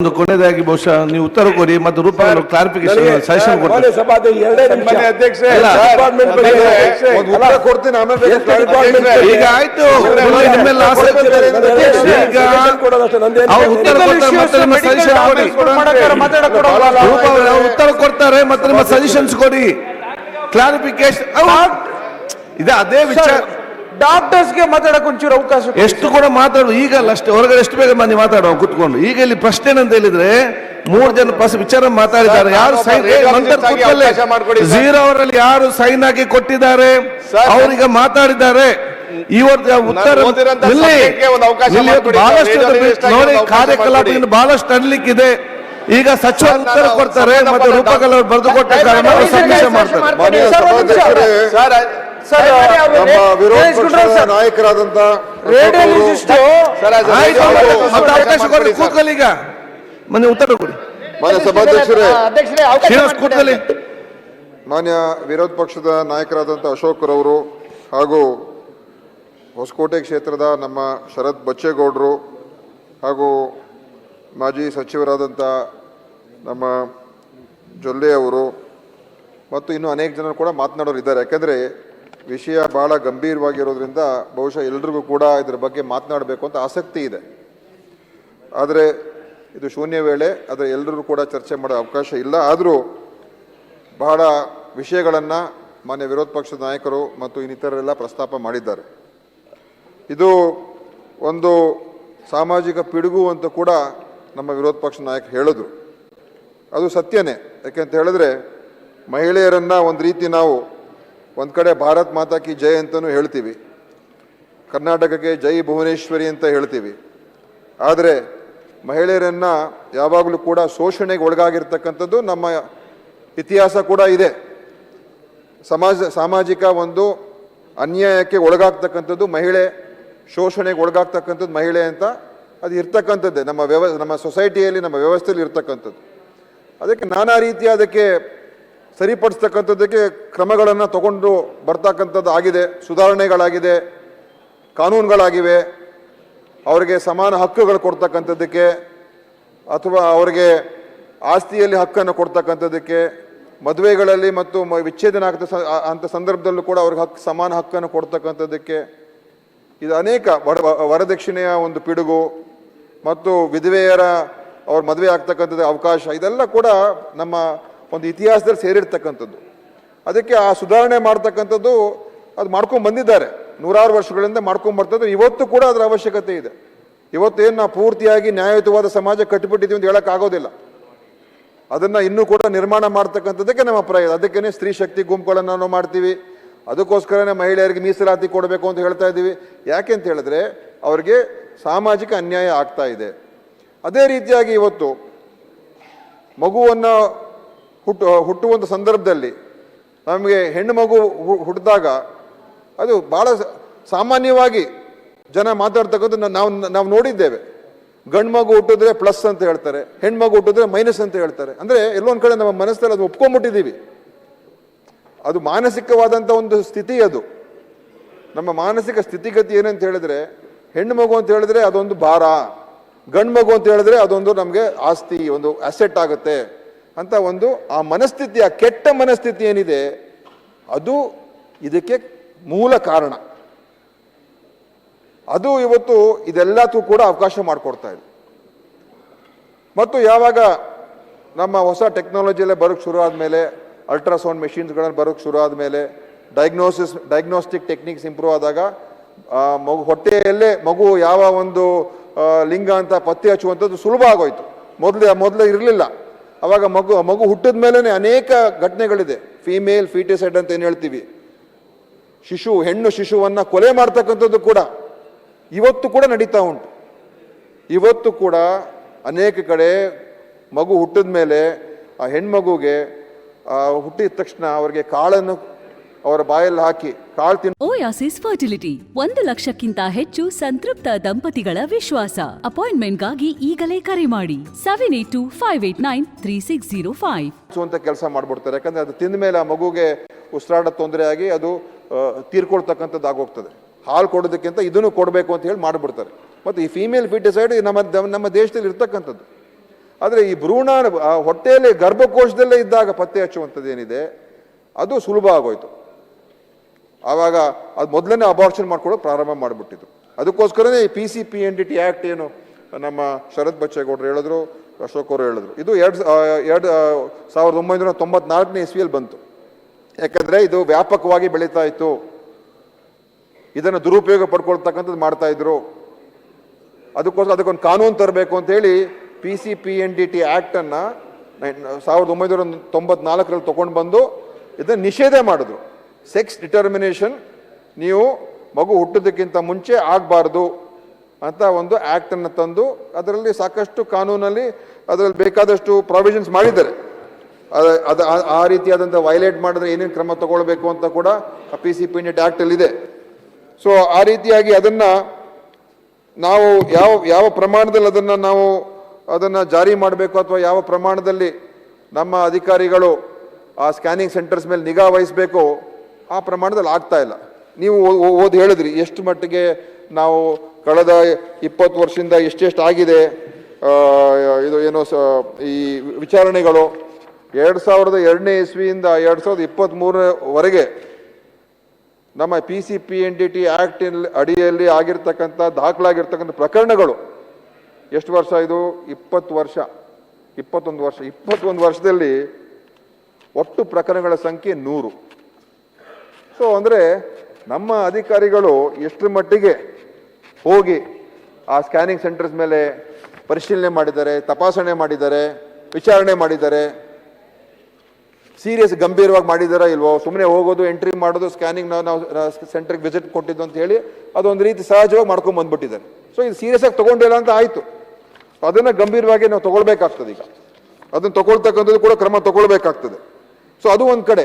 ಒಂದು ಕೊನೆಯದಾಗಿ ಬಹುಶಃ ನೀವು ಉತ್ತರ ಕೊಡಿ ಮತ್ತು ರೂಪಾಯಿ ಕ್ಲಾರಿಫಿಕೇಶನ್ ಸಜೆಷನ್? ಈಗ ಆಯ್ತು. ಉತ್ತರ ಕೊಡ್ತಾರೆ ಮತ್ತೆ ನಿಮ್ಮ ಸಜೆಷನ್ಸ್ ಕೊಡಿ. ಕ್ಲಾರಿಫಿಕೇಶನ್ ಇದೆ ಅದೇ ವಿಚಾರ. ಡಾಕ್ಟರ್ಸ್ಗೆ ಮಾತಾಡಕ್ ಒಂಚೂರು ಅವಕಾಶ. ಎಷ್ಟು ಕೂಡ ಮಾತಾಡೋ ಈಗಲ್ಲ ಅಷ್ಟೇ ಹೊರಗಡೆ ಎಷ್ಟು ಬೇಗ ಮಂದಿ ಮಾತಾಡುವ ಕುತ್ಕೊಂಡು ಈಗ ಇಲ್ಲಿ ಪ್ರಶ್ನೆ ಏನಂತ ಹೇಳಿದ್ರೆ ಮೂರು ಜನ ಪಸ್ ವಿಚಾರ ಮಾತಾಡಿದ್ದಾರೆ ಯಾರು ಸೈನ್ ಜೀರೋ ಅವರಲ್ಲಿ ಯಾರು ಸೈನ್ ಆಗಿ ಕೊಟ್ಟಿದ್ದಾರೆ ಅವರಿಗೆ ಮಾತಾಡಿದ್ದಾರೆ ಇವತ್ತು ಉತ್ತರ ಬಹಳಷ್ಟು ನೋಡಿ ಮಾಡ್ಕೊಡಿ. ಇನ್ನು ಬಹಳಷ್ಟು ನಡಲಿಕ್ಕಿದೆ ಈಗ ಸಚಿವ ಉತ್ತರ ಕೊಡ್ತಾರೆ ಮತ್ತೆ ರೂಪಕಲ್ ಅವರು ಬರೆದು ಕೊಟ್ಟ ಕಾರಣ ಮಾಡ್ತಾರೆ ಮಾನ್ಯ ನಮ್ಮ ವಿರೋಧ ಪಕ್ಷದ ಸರ್. ನಾಯಕರಾದಂತ ರೇಡಿಯೋಲಿಸ್ಟ್ ಸರ್, as a ಆಯ್ತು radio ಮತ್ತೆ host ಅವಕಾಶ ಕೊಡಿ ಕೂತ್ಕೊಳ್ಳಿ ಈಗ ಮನೆ ಉತ್ತರ ಕೊಡಿ ಮಾನ್ಯ ಸಭಾಧ್ಯಕ್ಷರೇ ಶ್ರೀನಿವಾಸ್ ಕೂತ್ಕೊಳ್ಳಿ ಮಾನ್ಯ ವಿರೋಧ ಪಕ್ಷದ ನಾಯಕರಾದಂಥ ಅಶೋಕ್ ರವರು ಹಾಗೂ ಹೊಸಕೋಟೆ ಕ್ಷೇತ್ರದ ನಮ್ಮ ಶರತ್ ಬಚ್ಚೇಗೌಡರು ಹಾಗೂ ಮಾಜಿ ಸಚಿವರಾದಂಥ ನಮ್ಮ ಜೊಲ್ಲೆ ಅವರು ಮತ್ತು ಇನ್ನೂ ಅನೇಕ ಜನರು ಕೂಡ ಮಾತನಾಡೋರು ಇದ್ದಾರೆ ಯಾಕೆಂದರೆ ವಿಷಯ ಭಾಳ ಗಂಭೀರವಾಗಿರೋದ್ರಿಂದ ಬಹುಶಃ ಎಲ್ರಿಗೂ ಕೂಡ ಇದರ ಬಗ್ಗೆ ಮಾತನಾಡಬೇಕು ಅಂತ ಆಸಕ್ತಿ ಇದೆ. ಆದರೆ ಇದು ಶೂನ್ಯ ವೇಳೆ ಆದರೆ ಎಲ್ಲರೂ ಕೂಡ ಚರ್ಚೆ ಮಾಡೋ ಅವಕಾಶ ಇಲ್ಲ. ಆದರೂ ಬಹಳ ವಿಷಯಗಳನ್ನು ಮಾನ್ಯ ವಿರೋಧ ಪಕ್ಷದ ನಾಯಕರು ಮತ್ತು ಇನ್ನಿತರರೆಲ್ಲ ಪ್ರಸ್ತಾಪ ಮಾಡಿದ್ದಾರೆ. ಇದು ಒಂದು ಸಾಮಾಜಿಕ ಪಿಡುಗು ಅಂತ ಕೂಡ ನಮ್ಮ ವಿರೋಧ ಪಕ್ಷದ ನಾಯಕ ಹೇಳಿದ್ರು. ಅದು ಸತ್ಯನೇ. ಯಾಕೆಂತ ಹೇಳಿದ್ರೆ ಮಹಿಳೆಯರನ್ನು ಒಂದು ರೀತಿ ನಾವು ಒಂದು ಕಡೆ ಭಾರತ್ ಮಾತಾ ಕಿ ಜೈ ಅಂತಲೂ ಹೇಳ್ತೀವಿ. ಕರ್ನಾಟಕಕ್ಕೆ ಜೈ ಭುವನೇಶ್ವರಿ ಅಂತ ಹೇಳ್ತೀವಿ. ಆದರೆ ಮಹಿಳೆಯರನ್ನು ಯಾವಾಗಲೂ ಕೂಡ ಶೋಷಣೆಗೆ ಒಳಗಾಗಿರ್ತಕ್ಕಂಥದ್ದು ನಮ್ಮ ಇತಿಹಾಸ ಕೂಡ ಇದೆ. ಸಮಾಜ, ಸಾಮಾಜಿಕ ಒಂದು ಅನ್ಯಾಯಕ್ಕೆ ಒಳಗಾಗ್ತಕ್ಕಂಥದ್ದು ಮಹಿಳೆ, ಶೋಷಣೆಗೆ ಒಳಗಾಗ್ತಕ್ಕಂಥದ್ದು ಮಹಿಳೆ ಅಂತ ಅದು ಇರ್ತಕ್ಕಂಥದ್ದೇ. ನಮ್ಮ ವ್ಯವ ನಮ್ಮ ಸೊಸೈಟಿಯಲ್ಲಿ ನಮ್ಮ ವ್ಯವಸ್ಥೆಯಲ್ಲಿ ಇರ್ತಕ್ಕಂಥದ್ದು. ಅದಕ್ಕೆ ನಾನಾ ರೀತಿಯ ಅದಕ್ಕೆ ಸರಿಪಡಿಸ್ತಕ್ಕಂಥದ್ದಕ್ಕೆ ಕ್ರಮಗಳನ್ನು ತಗೊಂಡು ಬರ್ತಕ್ಕಂಥದ್ದು ಆಗಿದೆ, ಸುಧಾರಣೆಗಳಾಗಿದೆ, ಕಾನೂನುಗಳಾಗಿವೆ, ಅವರಿಗೆ ಸಮಾನ ಹಕ್ಕುಗಳು ಕೊಡ್ತಕ್ಕಂಥದ್ದಕ್ಕೆ ಅಥವಾ ಅವರಿಗೆ ಆಸ್ತಿಯಲ್ಲಿ ಹಕ್ಕನ್ನು ಕೊಡ್ತಕ್ಕಂಥದ್ದಕ್ಕೆ, ಮದುವೆಗಳಲ್ಲಿ ಮತ್ತು ವಿಚ್ಛೇದನ ಆಗ್ತ ಅಂಥ ಸಂದರ್ಭದಲ್ಲೂ ಕೂಡ ಅವ್ರಿಗೆ ಹಕ್ಕು ಸಮಾನ ಹಕ್ಕನ್ನು ಕೊಡ್ತಕ್ಕಂಥದ್ದಕ್ಕೆ ಇದು ಅನೇಕ ವರ ವರದಕ್ಷಿಣೆಯ ಒಂದು ಪಿಡುಗು ಮತ್ತು ವಿಧವೆಯರ ಅವ್ರ ಮದುವೆ ಆಗ್ತಕ್ಕಂಥದ್ದು ಅವಕಾಶ. ಇದೆಲ್ಲ ಕೂಡ ನಮ್ಮ ಒಂದು ಇತಿಹಾಸದಲ್ಲಿ ಸೇರಿರ್ತಕ್ಕಂಥದ್ದು. ಅದಕ್ಕೆ ಆ ಸುಧಾರಣೆ ಮಾಡ್ತಕ್ಕಂಥದ್ದು ಅದು ಮಾಡ್ಕೊಂಡು ಬಂದಿದ್ದಾರೆ. ನೂರಾರು ವರ್ಷಗಳಿಂದ ಮಾಡ್ಕೊಂಡು ಬರ್ತದ್ದು ಇವತ್ತು ಕೂಡ ಅದರ ಅವಶ್ಯಕತೆ ಇದೆ. ಇವತ್ತು ಏನು ನಾವು ಪೂರ್ತಿಯಾಗಿ ನ್ಯಾಯಯುತವಾದ ಸಮಾಜ ಕಟ್ಟಿಬಿಟ್ಟಿದ್ದೀವಿ ಅಂತ ಹೇಳೋಕ್ಕಾಗೋದಿಲ್ಲ ಅದನ್ನು ಇನ್ನೂ ಕೂಡ ನಿರ್ಮಾಣ ಮಾಡ್ತಕ್ಕಂಥದ್ದಕ್ಕೆ ನಮ್ಮ ಪ್ರಯತ್ನ ಅದಕ್ಕೇ ಸ್ತ್ರೀ ಶಕ್ತಿ ಗುಂಪುಗಳನ್ನು ನಾವು ಮಾಡ್ತೀವಿ. ಅದಕ್ಕೋಸ್ಕರನೇ ಮಹಿಳೆಯರಿಗೆ ಮೀಸಲಾತಿ ಕೊಡಬೇಕು ಅಂತ ಹೇಳ್ತಾ ಇದ್ದೀವಿ. ಯಾಕೆ ಅಂತ ಹೇಳಿದ್ರೆ ಅವರಿಗೆ ಸಾಮಾಜಿಕ ಅನ್ಯಾಯ ಆಗ್ತಾ ಇದೆ. ಅದೇ ರೀತಿಯಾಗಿ ಇವತ್ತು ಮಗುವನ್ನು ಹುಟ್ಟು ಹುಟ್ಟುವಂಥ ಸಂದರ್ಭದಲ್ಲಿ ನಮಗೆ ಹೆಣ್ಣು ಮಗು ಹುಟ್ಟಿದಾಗ ಅದು ಭಾಳ ಸಾಮಾನ್ಯವಾಗಿ ಜನ ಮಾತಾಡ್ತಕ್ಕಂಥ ನಾವು ನಾವು ನೋಡಿದ್ದೇವೆ. ಗಂಡು ಮಗು ಹುಟ್ಟಿದ್ರೆ ಪ್ಲಸ್ ಅಂತ ಹೇಳ್ತಾರೆ, ಹೆಣ್ಣು ಮಗು ಹುಟ್ಟಿದ್ರೆ ಮೈನಸ್ ಅಂತ ಹೇಳ್ತಾರೆ. ಅಂದರೆ ಎಲ್ಲೊಂದು ಕಡೆ ನಮ್ಮ ಮನಸ್ಸಲ್ಲಿ ಅದು ಒಪ್ಕೊಂಡ್ಬಿಟ್ಟಿದ್ದೀವಿ. ಅದು ಮಾನಸಿಕವಾದಂಥ ಒಂದು ಸ್ಥಿತಿ ಅದು. ನಮ್ಮ ಮಾನಸಿಕ ಸ್ಥಿತಿಗತಿ ಏನಂತ ಹೇಳಿದ್ರೆ, ಹೆಣ್ಣು ಮಗು ಅಂತ ಹೇಳಿದ್ರೆ ಅದೊಂದು ಭಾರ, ಗಂಡು ಮಗು ಅಂತ ಹೇಳಿದ್ರೆ ಅದೊಂದು ನಮಗೆ ಆಸ್ತಿ, ಒಂದು ಅಸೆಟ್ ಆಗುತ್ತೆ. ಅಂತ ಒಂದು ಆ ಮನಸ್ಥಿತಿ ಆ ಕೆಟ್ಟ ಮನಸ್ಥಿತಿ ಏನಿದೆ, ಅದು ಇದಕ್ಕೆ ಮೂಲ ಕಾರಣ. ಅದು ಇವತ್ತು ಇದೆಲ್ಲದಕ್ಕೂ ಕೂಡ ಅವಕಾಶ ಮಾಡಿಕೊಡ್ತಾ ಇದೆ. ಮತ್ತು ಯಾವಾಗ ನಮ್ಮ ಹೊಸ ಟೆಕ್ನಾಲಜಿಯಲ್ಲೇ ಬರೋಕ್ಕೆ ಶುರು ಆದಮೇಲೆ, ಅಲ್ಟ್ರಾಸೌಂಡ್ ಮೆಷಿನ್ಸ್ಗಳನ್ನು ಬರೋಕ್ಕೆ ಶುರು ಆದಮೇಲೆ ಡಯಾಗ್ನೋಸಿಸ್ ಡಯಾಗ್ನೋಸ್ಟಿಕ್ ಟೆಕ್ನಿಕ್ಸ್ ಇಂಪ್ರೂವ್ ಆದಾಗ ಮಗು, ಹೊಟ್ಟೆಯಲ್ಲೇ ಮಗು ಯಾವ ಒಂದು ಲಿಂಗ ಅಂತ ಪತ್ತೆ ಹಚ್ಚುವಂಥದ್ದು ಸುಲಭ ಆಗೋಯ್ತು. ಮೊದಲು ಮೊದಲು ಇರಲಿಲ್ಲ. ಅವಾಗ ಮಗು ಮಗು ಹುಟ್ಟಿದ ಮೇಲೇ ಅನೇಕ ಘಟನೆಗಳಿದೆ. ಫೀಮೇಲ್ ಫೀಟಿಸೈಡ್ ಅಂತ ಏನು ಹೇಳ್ತೀವಿ? ಶಿಶು, ಹೆಣ್ಣು ಶಿಶುವನ್ನು ಕೊಲೆ ಮಾಡ್ತಕ್ಕಂಥದ್ದು ಕೂಡ ಇವತ್ತು ಕೂಡ ನಡೀತಾ ಉಂಟು. ಇವತ್ತು ಕೂಡ ಅನೇಕ ಕಡೆ ಮಗು ಹುಟ್ಟಿದ ಮೇಲೆ ಆ ಹೆಣ್ಮಗುಗೆ ಹುಟ್ಟಿದ ತಕ್ಷಣ ಅವರಿಗೆ ಕಾಳನ್ನು ಅವರ ಬಾಯಲ್ಲಿ ಹಾಕಿ ಕಾಳು ತಿನ್ ಓಯಾಸಿಸ್ ಫರ್ಟಿಲಿಟಿ ಒಂದು ಲಕ್ಷಕ್ಕಿಂತ ಹೆಚ್ಚು ಸಂತೃಪ್ತ ದಂಪತಿಗಳ ವಿಶ್ವಾಸ. ಅಪಾಯಿಂಟ್ಮೆಂಟ್ಗಾಗಿ ಈಗಲೇ ಕರೆ ಮಾಡಿ. Seven eight two five eight nine three six zero five ಅಂತ ಕೆಲಸ ಮಾಡ್ಬಿಡ್ತಾರೆ. ಯಾಕಂದ್ರೆ ಅದು ತಿಂದ ಮೇಲೆ ಆ ಮಗುಗೆ ಉಸಿರಾಟ ತೊಂದರೆ ಆಗಿ ಅದು ತೀರ್ಕೊಳ್ತಕ್ಕಂಥದ್ದು ಆಗೋಗ್ತದೆ ಹಾಲು ಕೊಡೋದಕ್ಕಿಂತ ಇದನ್ನು ಕೊಡಬೇಕು ಅಂತ ಹೇಳಿ ಮಾಡಿಬಿಡ್ತಾರೆ. ಮತ್ತು ಈ ಫೀಮೇಲ್ ಫಿಟಿಸೈಡ್ ನಮ್ಮ ನಮ್ಮ ದೇಶದಲ್ಲಿ ಇರ್ತಕ್ಕಂಥದ್ದು. ಆದರೆ ಈ ಭ್ರೂಣ ಹೊಟ್ಟೆಯಲ್ಲಿ ಗರ್ಭಕೋಶದಲ್ಲೇ ಇದ್ದಾಗ ಪತ್ತೆ ಹಚ್ಚುವಂಥದ್ದು ಏನಿದೆ? ಅದು ಸುಲಭ ಆಗೋಯ್ತು. ಆವಾಗ ಅದು ಮೊದಲನೇ ಅಬಾರ್ಷನ್ ಮಾಡ್ಕೊಳ್ಳೋಕೆ ಪ್ರಾರಂಭ ಮಾಡಿಬಿಟ್ಟಿದ್ರು. ಅದಕ್ಕೋಸ್ಕರನೇ ಈ P C P N D T act ಏನು ನಮ್ಮ ಶರತ್ ಬಚ್ಚೇಗೌಡರು ಹೇಳಿದ್ರು, ಅಶೋಕ್ ಅವರು ಹೇಳಿದ್ರು. ಇದು ಎರಡು ಎರಡು ಸಾವಿರದ ಒಂಬೈನೂರ ತೊಂಬತ್ನಾಲ್ಕನೇ ಇಸ್ವಿಯಲ್ಲಿ ಬಂತು. ಯಾಕಂದರೆ ಇದು ವ್ಯಾಪಕವಾಗಿ ಬೆಳೀತಾ ಇತ್ತು. ಇದನ್ನು ದುರುಪಯೋಗ ಪಡ್ಕೊಳ್ತಕ್ಕಂಥದ್ದು ಮಾಡ್ತಾ ಇದ್ರು. ಅದಕ್ಕೋಸ್ಕರ ಅದಕ್ಕೊಂದು ಕಾನೂನು ತರಬೇಕು ಅಂತೇಳಿ P C P N D T ಆ್ಯಕ್ಟನ್ನು ಸಾವಿರದ ಒಂಬೈನೂರ ತೊಂಬತ್ನಾಲ್ಕರಲ್ಲಿ ತೊಗೊಂಡು ಬಂದು ಇದನ್ನು ನಿಷೇಧ ಮಾಡಿದ್ರು. ಸೆಕ್ಸ್ ಡಿಟರ್ಮಿನೇಷನ್, ನೀವು ಮಗು ಹುಟ್ಟೋದಕ್ಕಿಂತ ಮುಂಚೆ ಆಗಬಾರ್ದು ಅಂತ ಒಂದು ಆ್ಯಕ್ಟನ್ನು ತಂದು ಅದರಲ್ಲಿ ಸಾಕಷ್ಟು ಕಾನೂನಲ್ಲಿ ಅದರಲ್ಲಿ ಬೇಕಾದಷ್ಟು ಪ್ರಾವಿಷನ್ಸ್ ಮಾಡಿದ್ದಾರೆ. ಅದ- ಅದು, ಆ- ರೀತಿಯಾದಂಥ ವೈಲೇಟ್ ಮಾಡಿದ್ರೆ ಏನೇನು ಕ್ರಮ ತಗೊಳ್ಬೇಕು ಅಂತ ಕೂಡ ಪಿ ಸಿ ಪಿ ನೆಟ್ ಆ್ಯಕ್ಟಲ್ಲಿ ಇದೆ ಸೊ ಆ ರೀತಿಯಾಗಿ ಅದನ್ನು ನಾವು ಯಾವ ಯಾವ ಪ್ರಮಾಣದಲ್ಲಿ ಅದನ್ನು ನಾವು ಅದನ್ನು ಜಾರಿ ಮಾಡಬೇಕು ಅಥವಾ ಯಾವ ಪ್ರಮಾಣದಲ್ಲಿ ನಮ್ಮ ಅಧಿಕಾರಿಗಳು ಆ ಸ್ಕ್ಯಾನಿಂಗ್ ಸೆಂಟರ್ಸ್ ಮೇಲೆ ನಿಗಾ ವಹಿಸಬೇಕು ಆ ಪ್ರಮಾಣದಲ್ಲಿ ಆಗ್ತಾ ಇಲ್ಲ. ನೀವು ಓದಿ ಹೇಳಿದ್ರಿ, ಎಷ್ಟು ಮಟ್ಟಿಗೆ ನಾವು ಕಳೆದ ಇಪ್ಪತ್ತು ವರ್ಷದಿಂದ ಎಷ್ಟೆಷ್ಟು ಆಗಿದೆ ಇದು ಏನೋ ಸ, ಈ ವಿಚಾರಣೆಗಳು. ಎರಡು ಸಾವಿರದ ಎರಡನೇ ಇಸ್ವಿಯಿಂದ ಎರಡು ಸಾವಿರದ ಇಪ್ಪತ್ತ್ಮೂರವರೆಗೆ ನಮ್ಮ P C P N D T act ಅಡಿಯಲ್ಲಿ ಆಗಿರ್ತಕ್ಕಂಥ, ದಾಖಲಾಗಿರ್ತಕ್ಕಂಥ ಪ್ರಕರಣಗಳು. ಎಷ್ಟು ವರ್ಷ ಇದು? ಇಪ್ಪತ್ತು ವರ್ಷ. ಇಪ್ಪತ್ತೊಂದು ವರ್ಷ. ಇಪ್ಪತ್ತೊಂದು ವರ್ಷದಲ್ಲಿ ಒಟ್ಟು ಪ್ರಕರಣಗಳ ಸಂಖ್ಯೆ ನೂರು. ಸೊ ಅಂದರೆ ನಮ್ಮ ಅಧಿಕಾರಿಗಳು ಎಷ್ಟರ ಮಟ್ಟಿಗೆ ಹೋಗಿ ಆ ಸ್ಕ್ಯಾನಿಂಗ್ ಸೆಂಟರ್ಸ್ ಮೇಲೆ ಪರಿಶೀಲನೆ ಮಾಡಿದ್ದಾರೆ, ತಪಾಸಣೆ ಮಾಡಿದ್ದಾರೆ, ವಿಚಾರಣೆ ಮಾಡಿದ್ದಾರೆ, ಸೀರಿಯಸ್ ಗಂಭೀರವಾಗಿ ಮಾಡಿದಾರಾ ಇಲ್ವೋ? ಸುಮ್ಮನೆ ಹೋಗೋದು, ಎಂಟ್ರಿ ಮಾಡೋದು ಸ್ಕ್ಯಾನಿಂಗ್ ನಾವು ನಾವು ಸೆಂಟರ್ಗೆ ವಿಸಿಟ್ ಕೊಟ್ಟಿದ್ದು ಅಂತ ಹೇಳಿ ಅದೊಂದು ರೀತಿ ಸಹಜವಾಗಿ ಮಾಡ್ಕೊಂಡು ಬಂದ್ಬಿಟ್ಟಿದ್ದಾರೆ. ಸೊ ಇದು ಸೀರಿಯಸ್ ಆಗಿ ತಗೊಂಡಿಲ್ಲ ಅಂತ ಆಯಿತು. ಅದನ್ನು ಗಂಭೀರವಾಗಿ ನಾವು ತೊಗೊಳ್ಬೇಕಾಗ್ತದೆ ಈಗ. ಅದನ್ನು ತೊಗೊಳ್ತಕ್ಕಂಥದ್ದು ಕೂಡ ಕ್ರಮ ತೊಗೊಳ್ಬೇಕಾಗ್ತದೆ. ಸೊ ಅದು ಒಂದು ಕಡೆ.